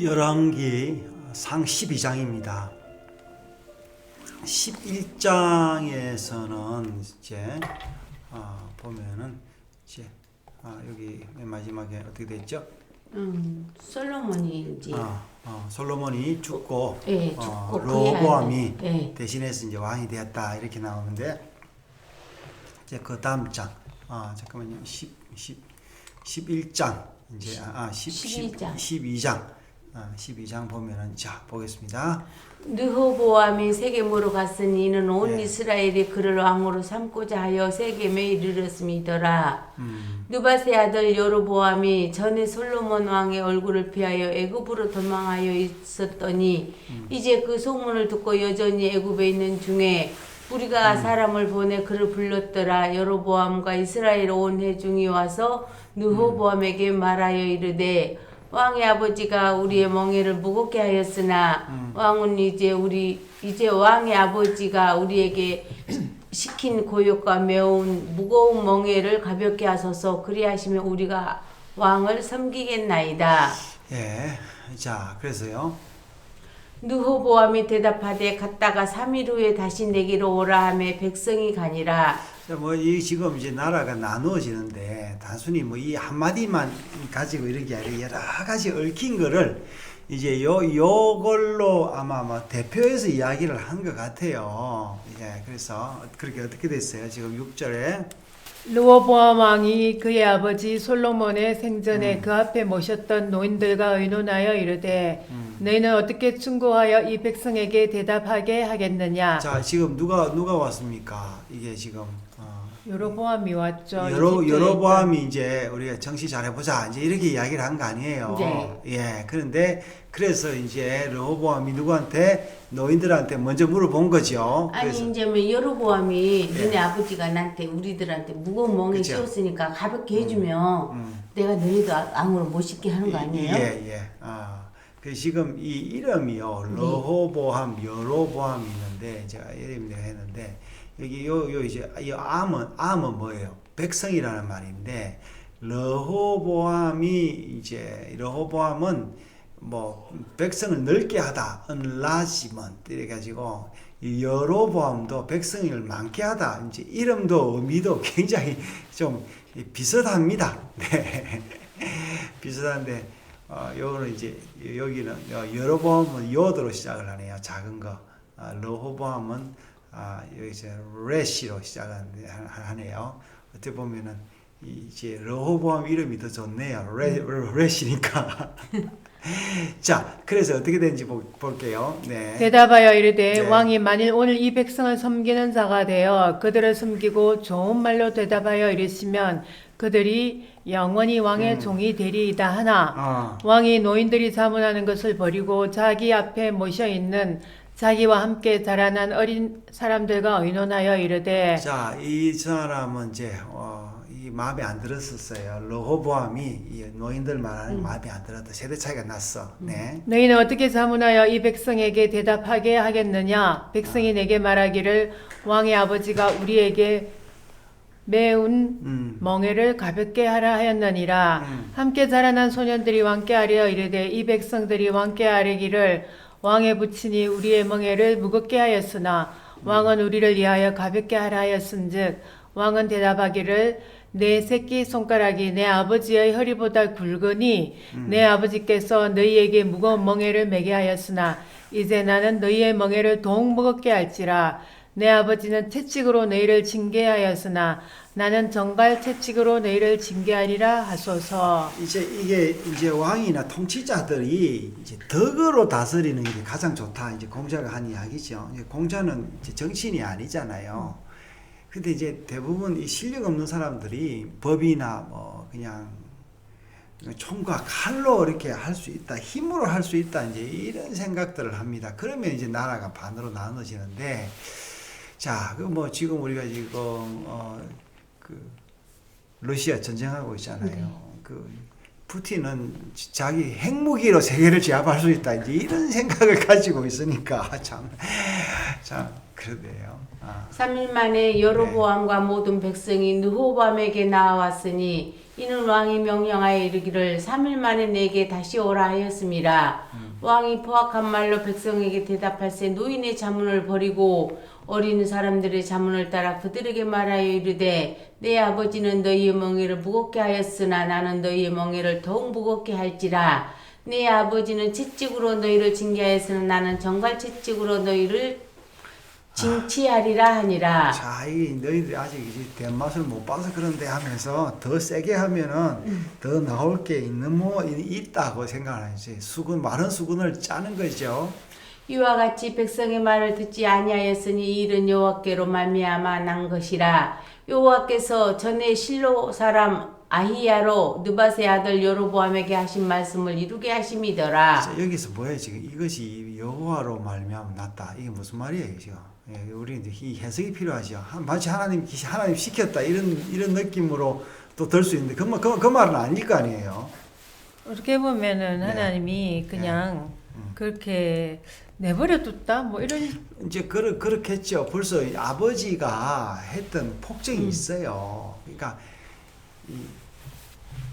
열왕기 상 12장입니다. 11장에서는 이제 어, 보면은 이제 아, 여기 맨 마지막에 어떻게 됐죠? 음, 솔로몬이 이제 아, 어, 솔로몬이 죽고 예, 어, 죽고 로보암이 그의 아들, 예. 대신해서 이제 왕이 되었다 이렇게 나오는데 이제 그 다음 장, 아 잠깐만요, 10, 10, 11장 이제 아 10, 12장. 12장, 아 12장 보면은 자 보겠습니다. 느호보암이 세겜으로 갔으니 이는 온 예. 이스라엘이 그를 왕으로 삼고자 하여 세겜에 이르렀음이더라. 음, 누바세 아들 여로보암이 전에 솔로몬 왕의 얼굴을 피하여 애굽으로 도망하여 있었더니 이제 그 소문을 듣고 여전히 애굽에 있는 중에 우리가 사람을 보내 그를 불렀더라 여로보암과 이스라엘 온 회중이 와서 느호보암에게 말하여 이르되 왕의 아버지가 우리의 멍에를 무겁게 하였으나 왕은 이제 우리 이제 왕의 아버지가 우리에게 시킨 고역과 매운 무거운 멍에를 가볍게 하소서 그리하시면 우리가 왕을 섬기겠나이다. 예, 자 그래서요. 느호보암이 대답하되 갔다가 3일 후에 다시 내게로 오라 하매 백성이 가니라. 뭐 이 지금 이제 나라가 나누어지는데 단순히 뭐 이 한마디만 가지고 이런 게 아니라 여러 가지 얽힌 거를 이제 요 요걸로 아마 뭐 대표해서 이야기를 한 것 같아요. 예, 그래서 그렇게 어떻게 됐어요? 지금 6절에 르호보암 왕이 그의 아버지 솔로몬의 생전에 음. 그 앞에 모셨던 노인들과 의논하여 이르되 음. 너희는 어떻게 충고하여 이 백성에게 대답하게 하겠느냐 자 지금 누가 누가 왔습니까? 이게 지금 어, 여로보암이 왔죠 이집트에 여러보암이 이제 우리가 정시 잘해보자 이제 이렇게 이야기를 한 거 아니에요. 네. 예. 그런데 그래서 이제 르호보암이 누구한테 노인들한테 먼저 물어본 거죠. 아니 그래서 이제 뭐 여로보암이 네. 너네 아버지가 나한테 우리들한테 무거운 멍에 그쵸. 씌웠으니까 가볍게 해주면 음. 내가 너희도 왕으로 못 씻게 하는 거 아니에요? 예, 예. 아, 그 지금 이 이름이요. 네. 러호보함, 여로보함이 있는데 제가 이름 내가 했는데 여기 요 요 이제 이 암은 암은 뭐예요? 백성이라는 말인데 러호보함이 이제 러호보함은 뭐 백성을 넓게 하다, enlargement 이래 가지고 이 여로보암도 백성을 많게 하다. 이제 이름도 의미도 굉장히 좀 비슷합니다. 네. 비슷한데 어, 요거는 이제 여기는 어, 여로보암은 요도로 시작을 하네요. 작은 거. 아, 러호보암은 아, 여기 이제 레시로 시작을 하네요. 어떻게 보면은 이- 이제 러호보암 이름이 더 좋네요. 레, 레시니까. 자, 그래서 어떻게 되는지 보, 볼게요. 네. 대답하여 이르되 네. 왕이 만일 오늘 이 백성을 섬기는 자가 되어 그들을 섬기고 좋은 말로 대답하여 이르시면 그들이 영원히 왕의 음. 종이 되리이다 하나 어, 왕이 노인들이 자문하는 것을 버리고 자기 앞에 모셔 있는 자기와 함께 자라난 어린 사람들과 의논하여 이르되 자, 이 사람은 이제 어, 이 마음에 안 들었었어요. 러호보암이 이 노인들 말하는 게 마음에 안 들었다. 세대 차이가 났어. 네. 너희는 어떻게 자문하여 이 백성에게 대답하게 하겠느냐 백성이 내게 말하기를 왕의 아버지가 우리에게 매운 음. 멍에를 가볍게 하라 하였느니라 음. 함께 자라난 소년들이 왕께 하려 이르되 이 백성들이 왕께 아뢰기를 왕의 부친이 우리의 멍에를 무겁게 하였으나 왕은 우리를 위하여 가볍게 하라 하였은즉 왕은 대답하기를 내 새끼 손가락이 내 아버지의 허리보다 굵으니 내 아버지께서 너희에게 무거운 멍에를 매게 하였으나 이제 나는 너희의 멍에를 더욱 무겁게 할지라 내 아버지는 채찍으로 너희를 징계하였으나 나는 정갈 채찍으로 너희를 징계하리라 하소서. 이제 이게 이제 왕이나 통치자들이 이제 덕으로 다스리는 게 가장 좋다. 이제 공자가 한 이야기죠. 공자는 이제 정신이 아니잖아요. 근데 이제 대부분 이 실력 없는 사람들이 법이나 뭐 그냥 총과 칼로 이렇게 할 수 있다, 힘으로 할 수 있다, 이제 이런 생각들을 합니다. 그러면 이제 나라가 반으로 나눠지는데, 자, 그 뭐 지금 우리가 지금 어, 그 러시아 전쟁하고 있잖아요. 그 푸틴은 자기 핵무기로 세계를 제압할 수 있다. 이제 이런 생각을 가지고 있으니까 참, 참 그러네요. 아. 3일 만에 여로보암과 모든 백성이 느호밤에게 나왔으니 이는 왕이 명령하여 이르기를 3일 만에 내게 다시 오라 하였습니다. 왕이 포악한 말로 백성에게 대답할세 노인의 자문을 버리고 어린 사람들의 자문을 따라 그들에게 말하여 이르되 내 아버지는 너희의 멍에를 무겁게 하였으나 나는 너희의 멍에를 더욱 무겁게 할지라 내 아버지는 채찍으로 너희를 징계하였으나 나는 정갈 채찍으로 너희를 징치하리라 하니라. 자, 이 너희들이 아직 이제 대맛을 못 봐서 그런데 하면서 더 세게 하면은 더 나올 게 있는 뭐 이- 있다고 생각하지. 수군 많은 수군을 짜는 거죠. 이와 같이 백성의 말을 듣지 아니하였으니 이 일은 여호와께로 말미암아 난 것이라 여호와께서 전에 실로 사람 아히야로 느바세 아들 여로보암에게 하신 말씀을 이루게 하심이더라. 자, 여기서 뭐예요 지금 이것이 여호와로 말미암아 났다. 이게 무슨 말이에요 지금? 예, 우리 이제 이 해석이 필요하죠. 한- 마치 하나님 기- 하나님 시켰다 이런 이런 느낌으로 또 들 수 있는데 그, 말- 그, 그 말은 아닐 거 아니에요. 어떻게 보면은 네. 하나님이 그냥 음. 그렇게 내버려 뒀다 뭐 이런 이제 그렇 그렇겠죠. 벌써 이 아버지가 했던 폭정이 음. 있어요. 그러니까 이,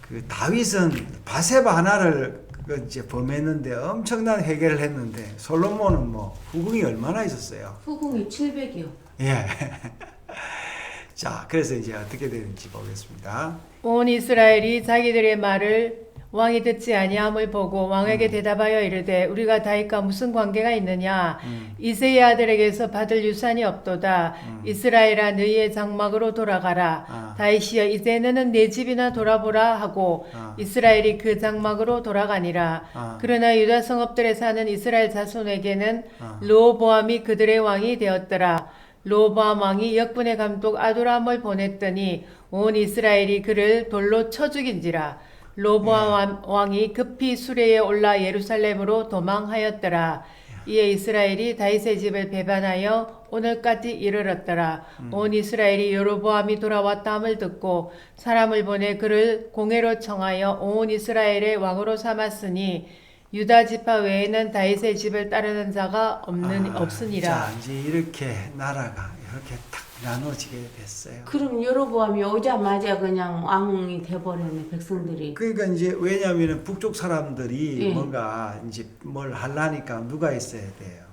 그 다윗은 바세바 하나를 그 이제 범했는데 엄청난 해결을 했는데 솔로몬은 뭐 후궁이 얼마나 있었어요. 후궁이 700이요. 예. 자, 그래서 이제 어떻게 되는지 보겠습니다. 온 이스라엘이 자기들의 말을 왕이 듣지 아니함을 보고 음. 왕에게 대답하여 이르되 우리가 다윗과 무슨 관계가 있느냐 음. 이세의 아들에게서 받을 유산이 없도다 이스라엘아 너희의 장막으로 돌아가라 아. 다윗이여 이제 너는 내 집이나 돌아보라 하고 아. 이스라엘이 그 장막으로 돌아가니라 아. 그러나 유다 성읍들에 사는 이스라엘 자손에게는 아. 르호보암이 그들의 왕이 되었더라. 르호보암 왕이 역군의 감독 아도람을 보냈더니 온 이스라엘이 그를 돌로 쳐 죽인지라. 르호보암 왕- 왕이 급히 수레에 올라 예루살렘으로 도망하였더라. 이에 이스라엘이 다윗의 집을 배반하여 오늘까지 이르렀더라. 온 이스라엘이 여로보암이 돌아왔다함을 듣고 사람을 보내 그를 공회로 청하여 온 이스라엘의 왕으로 삼았으니 유다 지파 외에는 다윗의 집을 따르는 자가 없는 아, 없으니라. 자, 이제 이렇게 나라가 이렇게 딱 나눠지게 됐어요. 그럼 여로보암이 오자마자 그냥 왕이 돼버렸네 백성들이. 그러니까 이제 왜냐하면 북쪽 사람들이 예. 뭔가 이제 뭘 하려니까 누가 있어야 돼요.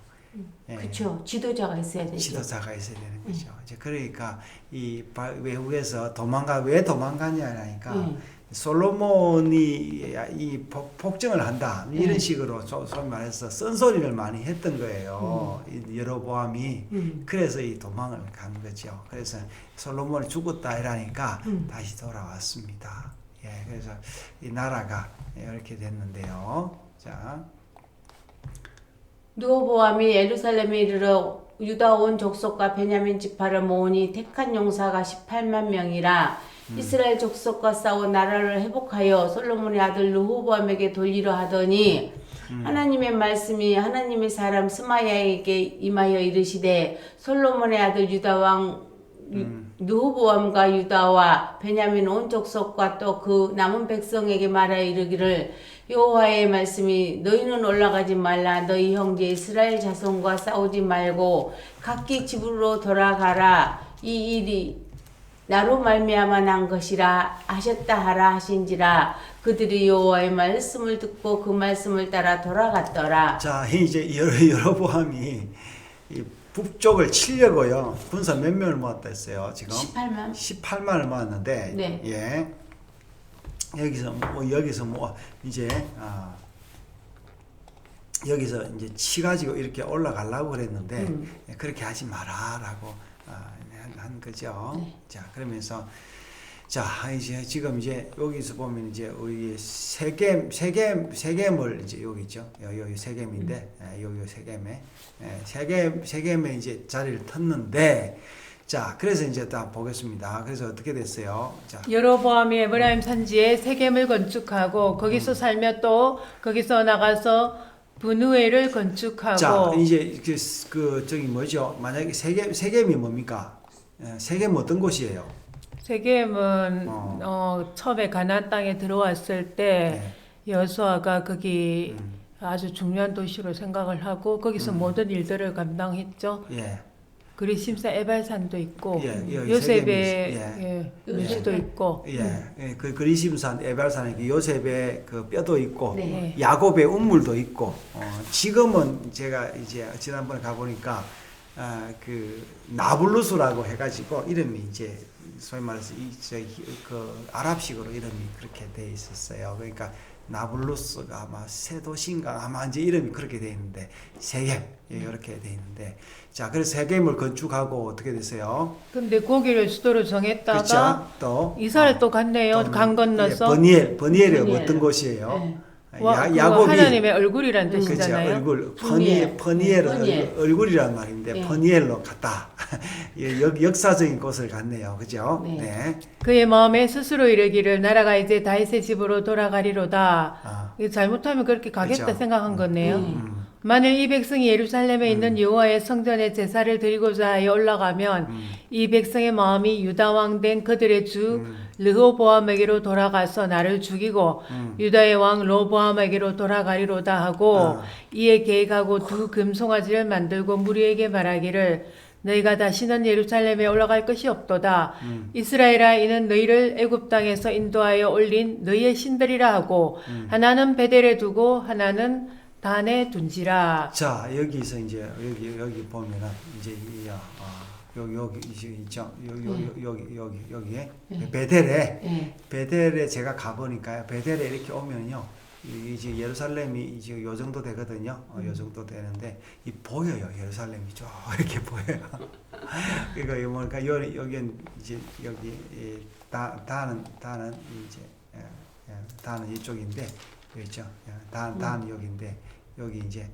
예. 그쵸 지도자가 있어야 되죠. 지도자가 있어야 되는 거죠. 이제 그러니까 이 바- 외국에서 도망가 왜 도망가냐니까 예. 솔로몬이 이 폭- 폭정을 한다 이런 네. 식으로 소- 소위 말해서 쓴소리를 많이 했던 거예요. 이 여로보암이 음. 그래서 이 도망을 간 거죠. 그래서 솔로몬이 죽었다 이라니까 음. 다시 돌아왔습니다. 예, 그래서 이 나라가 이렇게 됐는데요. 자, 누호보암이 예루살렘에 이르러 유다 온 족속과 베냐민 지파를 모으니 택한 용사가 18만 명이라 이스라엘 족속과 싸워 나라를 회복하여 솔로몬의 아들 르호보암에게 돌리려 하더니 하나님의 말씀이 하나님의 사람 스마야에게 임하여 이르시되 솔로몬의 아들 유다 왕 유- 느호보암과 유다와 베냐민 온 족속과 또 그 남은 백성에게 말하여 이르기를 여호와의 말씀이 너희는 올라가지 말라. 너희 형제 이스라엘 자손과 싸우지 말고 각기 집으로 돌아가라. 이 일이 나로 말미암아 난 것이라 하셨다 하라 하신지라 그들이 여호와의 말씀을 듣고 그 말씀을 따라 돌아갔더라 자 이제 여러 여로보암이 이 북쪽을 치려고요. 군사 몇 명을 모았다 했어요. 지금 18만 18만을 모았는데 네. 예. 여기서 뭐 여기서 뭐 이제 아 여기서 이제 치 가지고 이렇게 올라가려고 그랬는데 음. 예, 그렇게 하지 마라라고 아, 한, 한 거죠. 네. 자 그러면서 자 이제 지금 이제 여기서 보면 이제 우리 세겜 세겜 세겜을 이제 여기 있죠. 여기 여기 세겜인데 예, 여기 세겜에 예, 세겜 세겜에 이제 자리를 텄는데 자 그래서 이제 딱 보겠습니다. 그래서 어떻게 됐어요? 자 여로보암이 에브라임 산지에 세겜을 건축하고 거기서 살며 또 거기서 나가서 분우회를 건축하고 자 이제 그, 그 저기 뭐죠? 만약에 세겜 세겜이 뭡니까? 예, 세겜 어떤 곳이에요? 세겜은 어. 어. 처음에 가나안 땅에 들어왔을 때 네. 여수아가 거기 음. 아주 중요한 도시로 생각을 하고 거기서 모든 일들을 감당했죠. 예. 그리 심사 에발산도 있고 예, 예, 요셉의 세겜이- 예, 예. 묘지도 있고 예, 예, 그 그리심산 에발산에 그 요셉의 그 뼈도 있고 네. 야곱의 운물도 있고 어, 지금은 제가 이제 지난번에 가보니까 아, 그 나블루스라고 해가지고 이름이 이제 소위 말해서 이저그 아랍식으로 이름이 그렇게 돼 있었어요. 그러니까 나블루스가 아마 새 도시인가 아마 이제 이름이 그렇게 돼 있는데 세겜 예, 이렇게 돼 있는데 자 그래서 세겜을 건축하고 어떻게 됐어요? 근데 거기를 수도로 정했다가 그렇죠? 또 이사를 어, 또 갔네요. 강 건너서 예, 버니엘 버니엘이 버니엘. 어떤 곳이에요? 네. 와, 야, 야곱이 하나님의 얼굴이란 음, 그죠 뜻이잖아요. 얼굴 버니엘. 퍼니엘 음, 버니엘. 얼굴, 얼굴 이란 말인데 네. 퍼니엘로 갔다 예, 역, 역사적인 곳을 갔네요 그죠 네. 네. 그의 마음에 스스로 이르기를 나라가 이제 다윗의 집으로 돌아가리로다. 아, 잘못하면 그렇게 가겠다 그죠. 생각한 거네요. 음. 음, 만일 이 백성이 예루살렘에 있는 여호와의 성전에 제사를 드리고자 하여 올라가면 음, 이 백성의 마음이 유다 왕 된 그들의 주 음, 르호보암에게로 돌아가서 나를 죽이고 음. 유다의 왕 로보암에게로 돌아가리로다 하고 아. 이에 계획하고 두 금송아지를 만들고 무리에게 말하기를 너희가 다시는 예루살렘에 올라갈 것이 없도다. 음. 이스라엘아 이는 너희를 애굽 땅에서 인도하여 올린 너희의 신들이라 하고 음. 하나는 베델에 두고 하나는 단에 둔지라. 자 여기서 이제 여기 여기 보면은 이제 이, 어, 여기 여기 이제 있죠 여기 여기 여기 여기 여기에 네. 베델에 예. 베델에 제가 가보니까요. 베델에 이렇게 오면요. 이- 이제 예루살렘이 이제 요 정도 되거든요. 어, 요 정도 되는데 이 보여요. 예루살렘이 쭉 이렇게 보여요. 그러니까 이 뭐니까 요 여기는 이제 여기 이 다 다는 다는 이제 예, 예, 다는 이쪽인데 그렇죠. 예, 다 다는 여기인데 여기 이제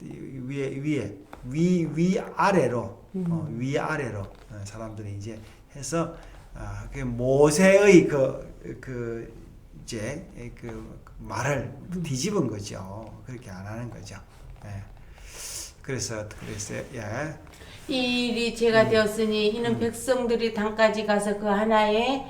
위에 위에 위 위 아래로 어, 위 아래로 어, 사람들이 이제 해서 아, 그 모세의 그, 그, 이제, 그 말을 뒤집은 거죠. 그렇게 안 하는 거죠. 예. 그래서, 그래서, 예. 이 일이 제가 되었으니 이는 음. 백성들이 당까지 가서 그 하나의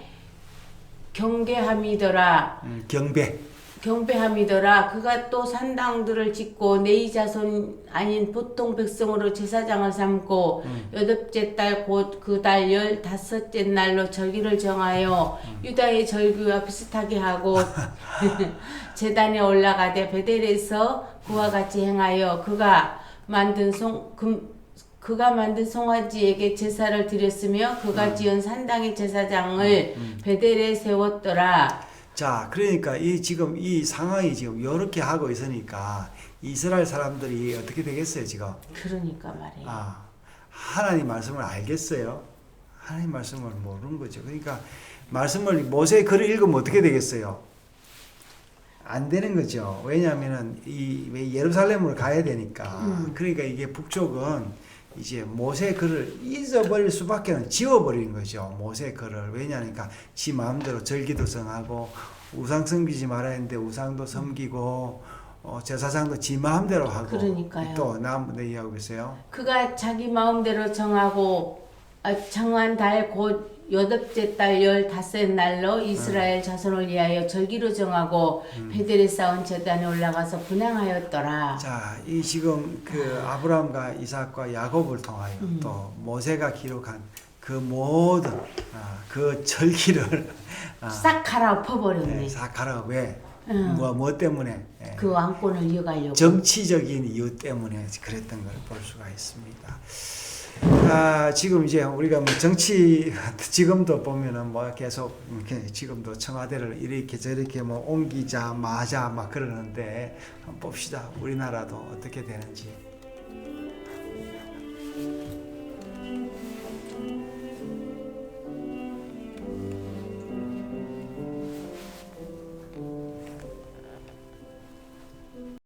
경계함이더라 음, 경배. 경배함이더라 그가 또 산당들을 짓고 네이 자손 아닌 보통 백성으로 제사장을 삼고 음. 여덟째 달 곧 그 달 열다섯째 날로 절기를 정하여 음. 유다의 절기와 비슷하게 하고 재단에 올라가되 베델에서 그와 같이 행하여 그가 만든 송 금, 그가 만든 송아지에게 제사를 드렸으며 그가 음. 지은 산당의 제사장을 베델에 세웠더라. 자, 그러니까 이 지금 이 상황이 지금 이렇게 하고 있으니까 이스라엘 사람들이 어떻게 되겠어요, 지금? 그러니까 말이에요. 아, 하나님 말씀을 알겠어요? 하나님 말씀을 모르는 거죠. 그러니까 말씀을 모세의 글을 읽으면 어떻게 되겠어요? 안 되는 거죠. 왜냐하면은 이왜 예루살렘으로 가야 되니까. 음. 그러니까 이게 북쪽은 이제 모세의 글을 잊어버릴 수밖에 지워버리는 거죠. 모세의 글을 왜냐하니까 지 마음대로 절기도 정하고 우상 섬기지 말아야 했는데 우상도 섬기고 어, 제사장도 지 마음대로 하고 그러니까요. 또 나무 얘기하고 계세요. 그가 자기 마음대로 정하고 아, 정한 달 곧 여덟째 달 열다섯 날로 이스라엘 자손을 위하여 절기로 정하고 베델에 쌓은 제단에 올라가서 분양하였더라. 자, 이 지금 그 아브라함과 이삭과 야곱을 통하여 음. 또 모세가 기록한 그 모든 아, 그 절기를 아, 싹 갈아 엎어버렸네. 네, 사카라 왜? 음. 뭐, 뭐 때문에? 예. 그 왕권을 이어가려고. 정치적인 이유 때문에 그랬던 걸 볼 수가 있습니다. 아, 지금 이제 우리가 뭐 정치 지금도 보면은 뭐 계속 이렇게 지금도 청와대를 이렇게 저렇게 뭐 옮기자 마자 막 그러는데 봅시다. 우리나라도 어떻게 되는지.